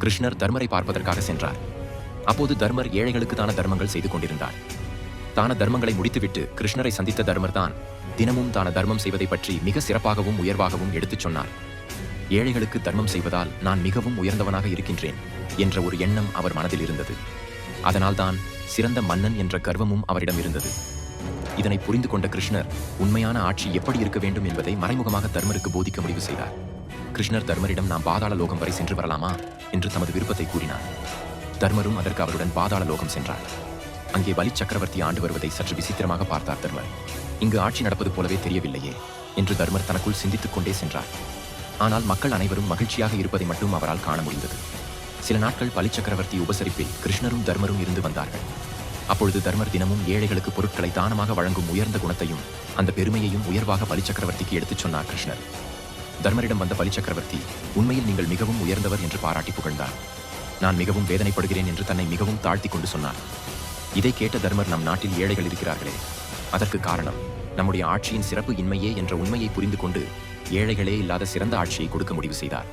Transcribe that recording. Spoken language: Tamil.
கிருஷ்ணர் தர்மரை பார்ப்பதற்காக சென்றார். அப்போது தர்மர் ஏழைகளுக்கு தான தர்மங்கள் செய்து கொண்டிருந்தார். தான தர்மங்களை முடித்துவிட்டு கிருஷ்ணரை சந்தித்த தர்மர் தான் தினமும் தான தர்மம் செய்வதை பற்றி மிக சிறப்பாகவும் உயர்வாகவும் எடுத்துச் சொன்னார். ஏழைகளுக்கு தர்மம் செய்வதால் நான் மிகவும் உயர்ந்தவனாக இருக்கின்றேன் என்ற ஒரு எண்ணம் அவர் மனதில் இருந்தது. அதனால்தான் சிறந்த மன்னன் என்ற கர்வமும் அவரிடம் இருந்தது. இதனை புரிந்து கொண்ட கிருஷ்ணர் உண்மையான ஆட்சி எப்படி இருக்க வேண்டும் என்பதை மறைமுகமாக தர்மருக்கு போதிக்க முடிவு செய்தார். கிருஷ்ணர் தர்மரிடம் நாம் பாதாள லோகம் வரை சென்று வரலாமா? என்று தமது விருப்பத்தை கூறினார். தர்மரும் அதற்கு அவருடன் பாதாள லோகம் சென்றார். அங்கே பலி சக்கரவர்த்தி ஆண்டு வருவதை சற்று விசித்திரமாக பார்த்தார் தர்மர். இங்கு ஆட்சி நடப்பது போலவே தெரியவில்லையே என்று தர்மர் தனக்குள் சிந்தித்துக் கொண்டே சென்றார். ஆனால் மக்கள் அனைவரும் மகிழ்ச்சியாக இருப்பதை மட்டும் அவரால் காண முடிந்தது. சில நாட்கள் பலி சக்கரவர்த்தி உபசரிப்பில் கிருஷ்ணரும் தர்மரும் இருந்து வந்தார்கள். அப்பொழுது தர்மர் தினமும் ஏழைகளுக்கு பொருட்களை தானமாக வழங்கும் உயர்ந்த குணத்தையும் அந்த பெருமையையும் உயர்வாக பலி சக்கரவர்த்திக்கு எடுத்துச் சொன்னார் கிருஷ்ணர். தர்மரிடம் வந்த பலி சக்கரவர்த்தி உண்மையில் நீங்கள் மிகவும் உயர்ந்தவர் என்று பாராட்டி புகழ்ந்தார் நான் மிகவும் வேதனைப்படுகிறேன் என்று தன்னை மிகவும் தாழ்த்தி கொண்டு சொன்னார் இதை கேட்ட தர்மர் நம் நாட்டில் ஏழைகள் இருக்கிறார்களே அதற்கு காரணம் நம்முடைய ஆட்சியின் சிறப்பு இன்மையே என்ற உண்மையை புரிந்து கொண்டு ஏழைகளே இல்லாத சிறந்த ஆட்சியை கொடுக்க முடிவு செய்தார்.